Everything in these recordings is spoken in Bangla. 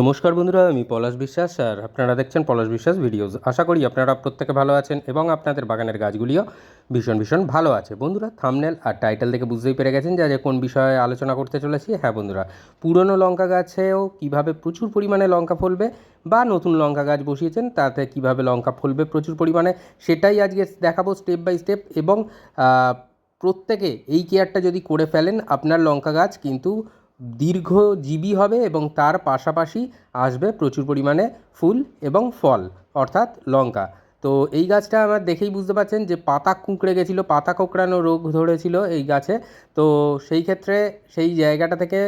নমস্কার বন্ধুরা, আমি পলাশ বিশ্বাস আর আপনারা দেখছেন পলাশ বিশ্বাস ভিডিওস। আশা করি আপনারা প্রত্যেকে ভালো আছেন এবং আপনাদের বাগানের গাছগুলিও ভীষণ ভীষণ ভালো আছে। বন্ধুরা থামনেল আর টাইটেল দেখে বুঝতেই পেরে গেছেন যে কোন বিষয়ে আলোচনা করতে চলেছি। হ্যাঁ বন্ধুরা, পুরনো লঙ্কা গাছেও কীভাবে প্রচুর পরিমাণে লঙ্কা ফলবে বা নতুন লঙ্কা গাছ বসিয়েছেন, তাতে কীভাবে লঙ্কা ফলবে প্রচুর পরিমাণে, সেটাই আজকে দেখাবো স্টেপ বাই স্টেপ এবং প্রত্যেকে এই কেয়ারটা যদি করে ফেলেন, আপনার লঙ্কা গাছ কিন্তু দীর্ঘজীবী হবে এবং তার পাশাপাশি আসবে প্রচুর পরিমাণে ফুল এবং ফল, অর্থাৎ লঙ্কা। তো এই গাছটা আমার দেখেই বুঝতে পারছেন যে পাতা কুঁকড়ে গেছিল, পাতা কোঁকড়ানো রোগ ধরেছিল এই গাছে। তো সেই ক্ষেত্রে সেই জায়গাটা থেকে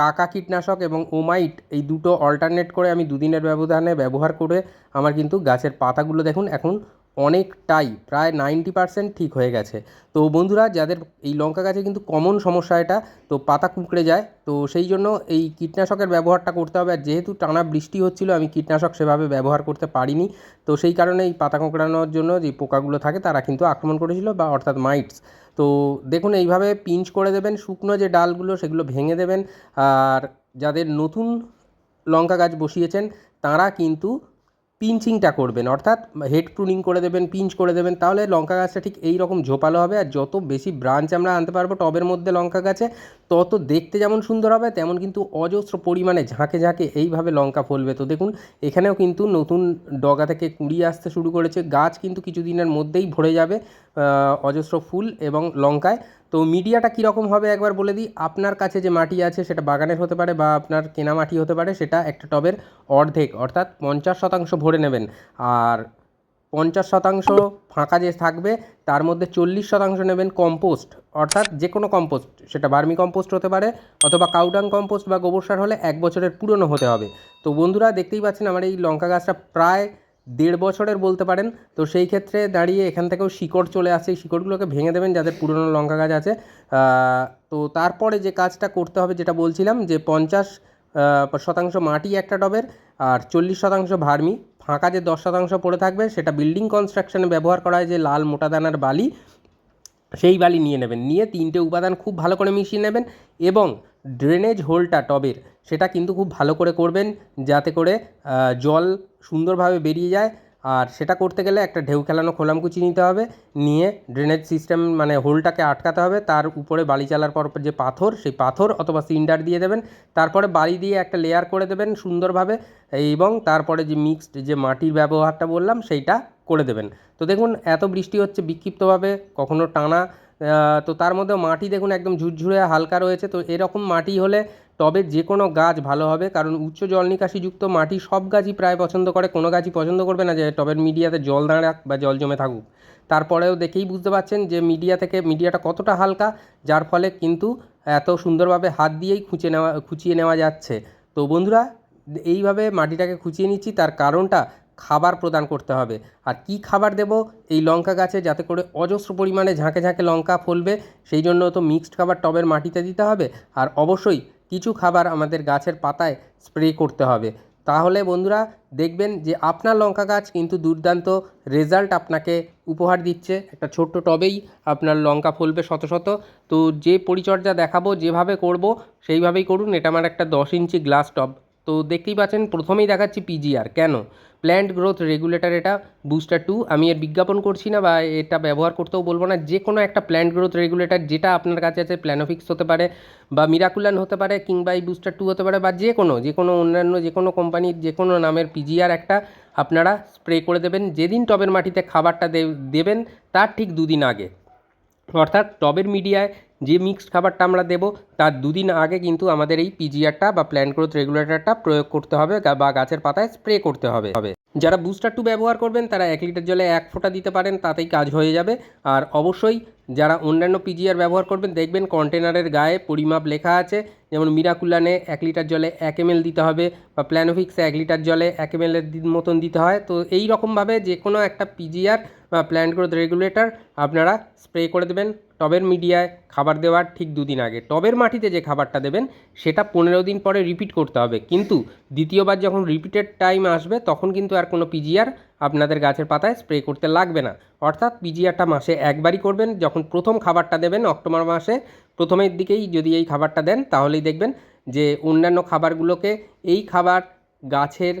কাকা কীটনাশক এবং ওমাইট এই দুটো অল্টারনেট করে আমি দুদিনের ব্যবধানে ব্যবহার করে আমার কিন্তু গাছের পাতাগুলো দেখুন, এখন অনেকটাই, প্রায় নাইনটি পার্সেন্ট ঠিক হয়ে গেছে। তো বন্ধুরা, যাদের এই লঙ্কা গাছে কিন্তু কমন সমস্যা এটা, তো পাতা কুঁকড়ে যায়, তো সেই জন্য এই কীটনাশকের ব্যবহারটা করতে হবে। আর যেহেতু টানা বৃষ্টি হচ্ছিল, আমি কীটনাশক সেভাবে ব্যবহার করতে পারিনি। তো সেই কারণে এই পাতা কুঁকড়ানোর জন্য যে পোকাগুলো থাকে, তারা কিন্তু আক্রমণ করেছিল বা অর্থাৎ মাইটস। তো দেখুন, এইভাবে পিঞ্চ করে দেবেন, শুকনো যে ডালগুলো, সেগুলো ভেঙে দেবেন। আর যাদের নতুন লঙ্কা গাছ বসিয়েছেন, তারা কিন্তু পিঞ্চিংটা করবেন, অর্থাৎ হেড প্রুনিং করে দেবেন পিঞ্চ করে দেবেন, তাহলে লঙ্কা গাছটা ঠিক এই রকম ঝোপালো হবে আর যত বেশি ব্রাঞ্চ আমরা আনতে পারব টবের মধ্যে লঙ্কা গাছে, তত দেখতে যেমন সুন্দর হবে, তেমন কিন্তু অজস্র পরিমাণে ঝাঁকে ঝাঁকে এইভাবে লঙ্কা ফলবে। তো দেখুন, এখানেও কিন্তু নতুন ডগা থেকে কুড়ি আসতে শুরু করেছে, গাছ কিন্তু কিছুদিনের মধ্যেই ভরে যাবে অজস্র ফুল এবং লঙ্কায়। তো মিডিয়াটা কীরকম হবে একবার বলে দিই। আপনার কাছে যে মাটি আছে সেটা বাগানের হতে পারে বা আপনার কেনা মাটি হতে পারে, সেটা একটা টবের অর্ধেক, অর্থাৎ পঞ্চাশ শতাংশ ভরে নেবেন। আর পঞ্চাশ শতাংশ ফাঁকা যে থাকবে, তার মধ্যে চল্লিশ শতাংশ নেবেন কম্পোস্ট, অর্থাৎ যে কোনো কম্পোস্ট, সেটা বার্মি কম্পোস্ট হতে পারে অথবা কাউডাং কম্পোস্ট বা গোবর সার হলে এক বছরের পুরনো হতে হবে। তো বন্ধুরা, দেখতেই পাচ্ছেন আমার এই লঙ্কা গাছটা প্রায় দেড় বছরের বলতে পারেন। তো সেই ক্ষেত্রে দাঁড়িয়ে এখান থেকেও শিকড় চলে আসে। এই শিকড়গুলোকে ভেঙে দেবেন যাদের পুরনো লঙ্কা গাছ আছে। তো তারপরে যে কাজটা করতে হবে যেটা বলছিলাম যে পঞ্চাশ শতাংশ মাটি একটা টবের আর চল্লিশ শতাংশ ভার্মি। ফাঁকা যে দশ শতাংশ পড়ে থাকবে সেটা বিল্ডিং কনস্ট্রাকশনে ব্যবহার করা হয় যে লাল মোটা দানার বালি। সেই বালি নিয়ে নেবেন। নিয়ে তিনটে উপাদান খুব ভালো করে মিশিয়ে নেবেন এবং ড্রেনেজ হোলটা টবের, সেটা কিন্তু খুব ভালো করে করবেন যাতে করে জল সুন্দরভাবে বেরিয়ে যায়। আর সেটা করতে গেলে একটা ঢেউ খেলানো খোলামকুচি নিতে হবে, নিয়ে ড্রেনেজ সিস্টেম মানে হোলটাকে আটকাতে হবে। তার উপরে বালি চালার পর যে পাথর, সেই পাথর অথবা সিন্ডার দিয়ে দেবেন। তারপরে বালি দিয়ে একটা লেয়ার করে দেবেন সুন্দরভাবে এবং তারপরে যে মিক্সড যে মাটির ব্যবহারটা বললাম, সেইটা করে দেবেন। তো দেখুন, এত বৃষ্টি হচ্ছে বিক্ষিপ্তভাবে, কখনো টানা তো তার মধ্যে মাটি দেখুন একদম ঝুরঝুরে হালকা রয়েছে। তো এরকম মাটি হলে টবে যে কোনো গাছ ভালো হবে। কারণ উচ্চ জল নিকাশিযুক্ত মাটি সব গাছই প্রায় পছন্দ করে। কোনো গাছই পছন্দ করবে না যে টবের মিডিয়াতে জল দাঁড়াক বা জল জমে থাকুক। তারপরেও দেখেই বুঝতে পারছেন যে মিডিয়া থেকে মিডিয়াটা কতটা হালকা, যার ফলে কিন্তু এত সুন্দরভাবে হাত দিয়েই খুঁচে নেওয়া, খুঁচিয়ে নেওয়া যাচ্ছে। তো বন্ধুরা, এইভাবে মাটিটাকে খুঁচিয়ে নিচ্ছি। তার কারণটা খাবার প্রদান করতে হবে। আর কি খাবার দেব? এই লঙ্কা গাছে যাতে করে অজস্র পরিমাণে ঝাঁকে ঝাঁকে লঙ্কা ফলবে, সেই জন্য তো মিক্সড খাবার টবের মাটিতে দিতে হবে। আর অবশ্যই কিছু খাবার আমাদের গাছের পাতায় স্প্রে করতে হবে। তাহলে বন্ধুরা, দেখবেন যে আপনার লঙ্কা গাছ কিন্তু দুর্দান্ত রেজাল্ট আপনাকে উপহার দিচ্ছে। একটা ছোট্ট টবেই আপনার লঙ্কা ফলবে শত শত। তো যে পরিচর্যা দেখাবো, যেভাবে করব, সেইভাবেই করুন। এটা আমার একটা দশ ইঞ্চি গ্লাস টব। তো দেখতেই পাচ্ছেন, প্রথমেই দেখাচ্ছি পিজিআর কেন? প্ল্যান্ট গ্রোথ রেগুলেটর এটা বুস্টার টু আমি এর বিজ্ঞাপন করছি না বা এটা ব্যবহার করতেও বলব না। যে কোনো একটা প্ল্যান্ট গ্রোথ রেগুলেটর যেটা আপনার কাছে আছে প্ল্যানোফিক্স হতে পারে বা মিরাকুলান হতে পারে কিংবা এই বুস্টার টু হতে পারে বা যে কোনো যে কোনো অন্যান্য যে কোনো কোম্পানির যে কোনো নামের পিজিআর একটা আপনারা স্প্রে করে দেবেন। যেদিন টবের মাটিতে খাবারটা দেবেন, তার ঠিক দুদিন আগে। অর্থাৎ টবের মিডিয়ায় যে মিক্সড খাবারটা আমরা দেবো, তার দুদিন আগে কিন্তু আমাদের এই পিজিআরটা বা প্ল্যান্ট গ্রোথ রেগুলেটরটা প্রয়োগ করতে হবে বা গাছের পাতায় স্প্রে করতে হবে। যারা বুস্টার টু ব্যবহার করবেন, তারা এক লিটার জলে এক ফোঁটা দিতে পারেন, তাতেই কাজ হয়ে যাবে। আর অবশ্যই যারা অন্যান্য পিজিআর ব্যবহার করবেন, দেখবেন কন্টেনারের গায়ে পরিমাপ লেখা আছে। যেমন মিরাকুলানে এক লিটার জলে এক এম দিতে হবে বা প্ল্যানোফিক্সে এক লিটার জলে এক এম এর মতন দিতে হয়। তো এই রকমভাবে যে কোনো একটা পিজিআর বা প্ল্যান্ট গ্রোথ রেগুলেটর আপনারা স্প্রে করে দেবেন। টবের মিডিয়ায় খাবার দেওয়ার ঠিক দুদিন আগে। টবের মাটিতে যে খাবারটা দেবেন, সেটা পনেরো দিন পরে রিপিট করতে হবে। কিন্তু দ্বিতীয়বার যখন রিপিটেড টাইম আসবে, তখন কিন্তু আর কোনো পিজিআর আপনাদের গাছের পাতায় স্প্রে করতে লাগবে না। অর্থাৎ পিজিআরটা মাসে একবারই করবেন। যখন প্রথম খাবারটা দেবেন, অক্টোবর মাসে প্রথমের দিকেই যদি এই খাবারটা দেন, তাহলেই দেখবেন যে অন্যান্য খাবারগুলোকে এই খাবার গাছের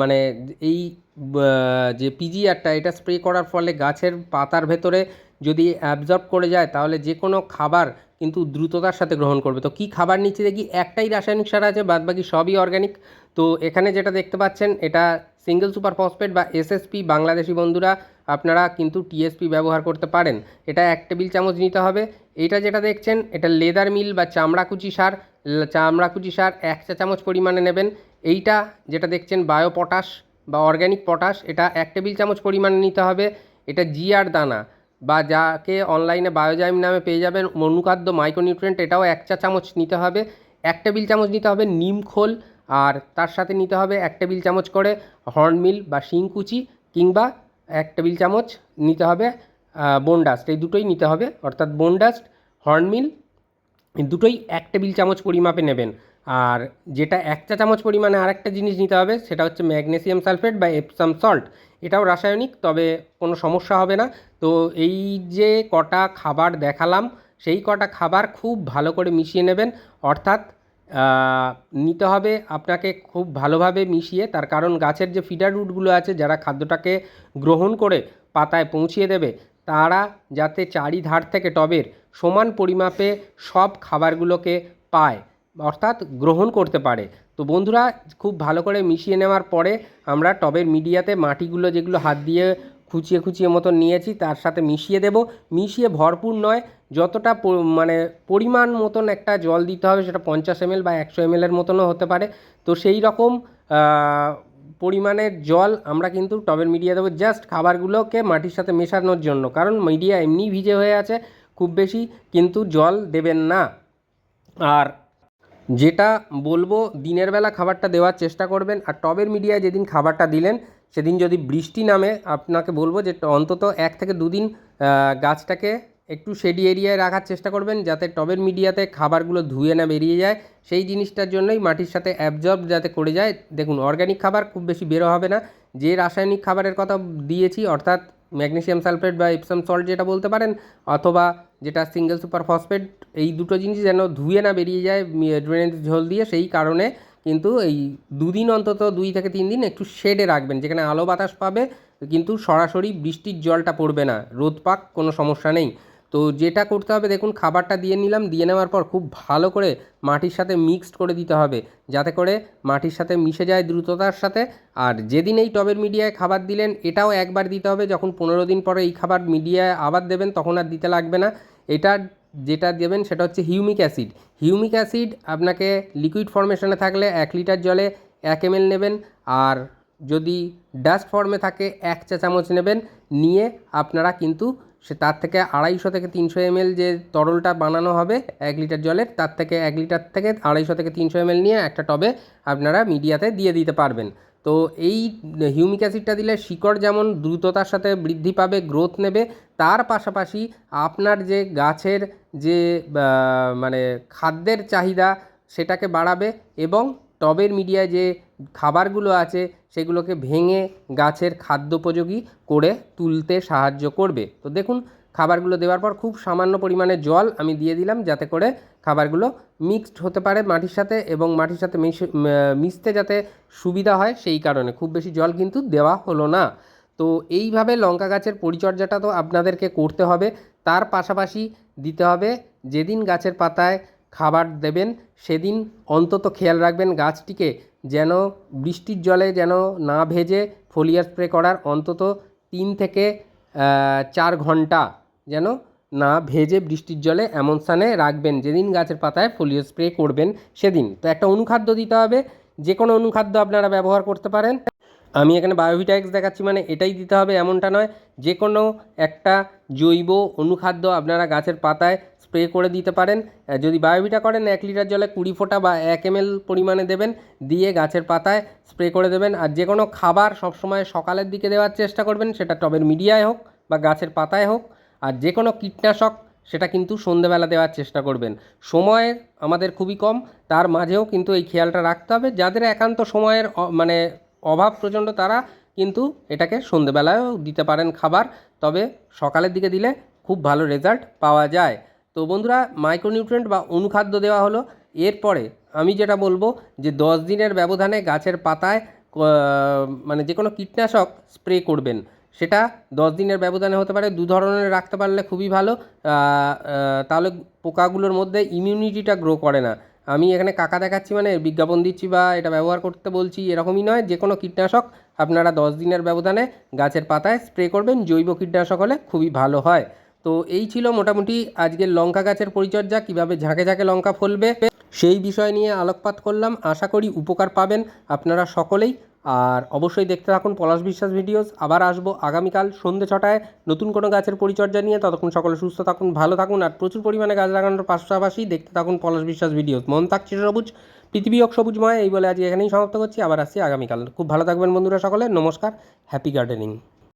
মানে এই যে পিজিআরটা এটা স্প্রে করার ফলে গাছের পাতার ভেতরে যদি অ্যাবজর্ব করে যায়, তাহলে যে কোনো খাবার কিন্তু দ্রুততার সাথে গ্রহণ করবে। তো কী খাবার নিচ্ছে দেখি? একটাই রাসায়নিক সার আছে বাদ বাকি সবই অর্গ্যানিক তো এখানে যেটা দেখতে পাচ্ছেন, এটা সিঙ্গেল সুপার ফসফেট বা এসএসপি বাংলাদেশি বন্ধুরা আপনারা কিন্তু টিএসপি ব্যবহার করতে পারেন। এটা এক টেবিল চামচ নিতে হবে। এটা যেটা দেখছেন, এটা লেদার মিল বা চামড়াকুচি সার। চামড়াকুচি সার এক চা চামচ পরিমাণে নেবেন। এইটা যেটা দেখছেন বায়ো পটাশ বা অর্গ্যানিক পটাশ এটা এক টেবিল চামচ পরিমাণে নিতে হবে। এটা জিআর দানা। বা যাকে অনলাইনে বায়োজাইম নামে পেয়ে যাবেন অনুখাদ্য মাইক্রোনিউট্রিয়েন্ট এটাও এক চা চামচ নিতে হবে। এক টেবিল চামচ নিতে হবে নিম খোল, আর তার সাথে নিতে হবে এক টেবিল চামচ করে হর্নমিল বা শিংকুচি কিংবা এক টেবিল চামচ নিতে হবে বোনডাস্ট এই দুটোই নিতে হবে, অর্থাৎ বোনডাস্ট হর্নমিল দুটোই এক টেবিল চামচ পরিমাপে নেবেন। আর যেটা এক চা চামচ পরিমাণে আরেকটা জিনিস নিতে হবে, সেটা হচ্ছে ম্যাগনেসিয়াম সালফেট বা এপসাম সল্ট। এটাও রাসায়নিক, তবে কোনো সমস্যা হবে না। তো এই যে কটা খাবার দেখালাম, সেই কটা খাবার খুব ভালো করে মিশিয়ে নেবেন। অর্থাৎ নিতে হবে আপনাকে খুব ভালোভাবে মিশিয়ে। তার কারণ গাছের যে ফিডার রুটগুলো আছে, যারা খাদ্যটাকে গ্রহণ করে পাতায় পৌঁছিয়ে দেবে, তারা যাতে চারিধার থেকে টবের সমান পরিমাপে সব খাবারগুলোকে পায়। অর্থাৎ গ্রহণ করতে পারে। তো বন্ধুরা, খুব ভালো করে মিশিয়ে নেওয়ার পরে আমরা টবের মিডিয়াতে মাটিগুলো যেগুলো হাত দিয়ে খুচিয়ে খুচিয়ে মতন নিয়েছি, তার সাথে মিশিয়ে দেব। মিশিয়ে ভরপুর নয়, যতটা মানে পরিমাণ মতন একটা জল দিতে হবে, সেটা পঞ্চাশ এমএল বা একশো এমএলের মতনও হতে পারে। তো সেই রকম পরিমাণের জল আমরা কিন্তু টবের মিডিয়া দেবো। জাস্ট খাবারগুলোকে মাটির সাথে মেশানোর জন্য, কারণ মিডিয়া এমনি ভিজে হয়ে আছে খুব বেশি, কিন্তু জল দেবেন না। আর যেটা বলব দিনের বেলা খাবারটা দেওয়ার চেষ্টা করবেন আর টবের মিডিয়ায় যেদিন খাবারটা দিলেন, সেদিন যদি বৃষ্টি নামে, আপনাকে বলব যে অন্তত এক থেকে দুদিন গাছটাকে একটু শেডি এরিয়ায় রাখার চেষ্টা করবেন যাতে টবের মিডিয়াতে খাবারগুলো ধুয়ে না বেরিয়ে যায়। সেই জিনিসটার জন্যই মাটির সাথে অ্যাবজর্ব যাতে করে যায়। দেখুন অর্গ্যানিক খাবার খুব বেশি বেরো হবে না। যে রাসায়নিক খাবারের কথা দিয়েছি, অর্থাৎ ম্যাগনেসিয়াম সালফেট বা ইপসাম সল্ট যেটা বলতে পারেন, অথবা যেটা সিঙ্গেল সুপার ফসফেট, এই দুটো জিনিস যেন ধুয়ে না বেরিয়ে যায় ড্রেনেজ ঝোল দিয়ে, সেই কারণে কিন্তু এই দুদিন অন্তত, দুই থেকে তিন দিন একটু শেডে রাখবেন, যেখানে আলো বাতাস পাবে, কিন্তু সরাসরি বৃষ্টির জলটা পড়বে না। রোদ পাক, কোনো সমস্যা নেই। তো যেটা করতে হবে দেখুন, খাবারটা দিয়ে নিলাম, দিয়ে নেওয়ার পর খুব ভালো করে মাটির সাথে মিক্সড করে দিতে হবে। যাতে করে মাটির সাথে মিশে যায় দ্রুততার সাথে। আর যেদিন এই টবের মিডিয়ায় খাবার দিলেন, এটাও একবার দিতে হবে। যখন পনেরো দিন পরে এই খাবার মিডিয়ায় আবার দেবেন, তখন আর দিতে লাগবে না। এটা যেটা দেবেন, সেটা হচ্ছে হিউমিক অ্যাসিড হিউমিক অ্যাসিড আপনাকে লিকুইড ফর্মেশনে থাকলে এক লিটার জলে এক এম নেবেন। আর যদি ডাস্ট ফর্মে থাকে, এক চা চামচ নেবেন। নিয়ে আপনারা কিন্তু সে তার থেকে আড়াইশো থেকে তিনশো এমএল যে তরলটা বানানো হবে এক লিটার জলের, তার থেকে এক লিটার থেকে আড়াইশো থেকে তিনশো এমএল নিয়ে একটা টবে আপনারা মিডিয়াতে দিয়ে দিতে পারবেন। তো এই হিউমিক অ্যাসিডটা দিলে শিকড় যেমন দ্রুততার সাথে বৃদ্ধি পাবে, গ্রোথ নেবে, তার পাশাপাশি আপনার যে গাছের যে মানে খাদ্যের চাহিদা সেটাকে বাড়াবে এবং টবের মিডিয়ায় যে খাবারগুলো আছে, সেগুলোকে ভেঙে গাছের খাদ্যোপযোগী করে তুলতে সাহায্য করবে। তো দেখুন, খাবারগুলো দেওয়ার পর খুব সামান্য পরিমাণে জল আমি দিয়ে দিলাম যাতে করে খাবারগুলো মিক্সড হতে পারে মাটির সাথে এবং মাটির সাথে মিশে মিশতে যাতে সুবিধা হয় সেই কারণে। খুব বেশি জল কিন্তু দেওয়া হলো না। তো এইভাবে লঙ্কা গাছের পরিচর্যাটা তো আপনাদেরকে করতে হবে। তার পাশাপাশি দিতে হবে, যেদিন গাছের পাতায় খাবার দেবেন, সেদিন অন্তত খেয়াল রাখবেন গাছটিকে যেন বৃষ্টির জলে যেন না ভেজে ফোলিয়ার স্প্রে করার অন্তত তিন থেকে চার ঘণ্টা যেন না ভেজে বৃষ্টির জলে এমন স্থানে রাখবেন যেদিন গাছের পাতায় ফোলিও স্প্রে করবেন সেদিন। তো একটা অনুখাদ্য দিতে হবে, যে কোনো অনুখাদ্য আপনারা ব্যবহার করতে পারেন। আমি এখানে বায়োভিটাক্স দেখাচ্ছি মানে এটাই দিতে হবে, এমনটা নয়। যে কোনো একটা জৈব অনুখাদ্য আপনারা গাছের পাতায় স্প্রে করে দিতে পারেন। যদি বায়োভিটা করেন, এক লিটার জলে কুড়ি ফোঁটা বা এক এম পরিমাণে দেবেন, দিয়ে গাছের পাতায় স্প্রে করে দেবেন। আর যে কোনো খাবার সবসময় সকালের দিকে দেওয়ার চেষ্টা করবেন, সেটা টবের মিডিয়ায় হোক বা গাছের পাতায় হোক। আর যে কোনো কীটনাশক, সেটা কিন্তু সন্ধেবেলা দেওয়ার চেষ্টা করবেন। সময় আমাদের খুবই কম, তার মাঝেও কিন্তু এই খেয়ালটা রাখতে হবে। যাদের একান্ত সময়ের মানে অভাব প্রচণ্ড, তারা কিন্তু এটাকে সন্ধেবেলায়ও দিতে পারেন খাবার। তবে সকালের দিকে দিলে খুব ভালো রেজাল্ট পাওয়া যায়। তো বন্ধুরা মাইক্রোনিউট্রিয়েন্ট বা অনুখাদ্য দেওয়া হলো। এরপরে আমি যেটা বলব যে দশ দিনের ব্যবধানে গাছের পাতায় মানে যে কোনো কীটনাশক স্প্রে করবেন। সেটা দশ দিনের ব্যবধানে হতে পারে, দু ধরনের রাখতে পারলে খুবই ভালো। তাহলে পোকাগুলোর মধ্যে ইমিউনিটিটা গ্রো করে না। আমি এখানে কাকা দেখাচ্ছি মানে বিজ্ঞাপন দিচ্ছি বা এটা ব্যবহার করতে বলছি, এরকমই নয়। যে কোনো কীটনাশক আপনারা দশ দিনের ব্যবধানে গাছের পাতায় স্প্রে করবেন, জৈব কীটনাশক হলে খুবই ভালো হয়। তো এই ছিল মোটামুটি আজকের লঙ্কা গাছের পরিচর্যা, কীভাবে ঝাঁকে ঝাঁকে লঙ্কা ফলবে। সেই বিষয় নিয়ে আলোকপাত করলাম। আশা করি উপকার পাবেন আপনারা সকলেই। আর অবশ্যই দেখতে থাকুন পলাশ বিশ্বাস ভিডিওস। আবার আসব আগামীকাল সন্ধ্যে ছটায় নতুন কোনো গাছের পরিচর্যা নিয়ে। ততক্ষণ সকলে সুস্থ থাকুন, ভালো থাকুন আর প্রচুর পরিমাণে গাছ লাগানোর পাশাপাশি দেখতে থাকুন পলাশ বিশ্বাস ভিডিওস। মন থাকছে সবুজ, পৃথিবী হোক সবুজময় এই বলে আজকে এখানেই সমাপ্ত করছি। আবার আসছি আগামীকাল। খুব ভালো থাকবেন বন্ধুরা সকলে। নমস্কার, হ্যাপি গার্ডেনিং।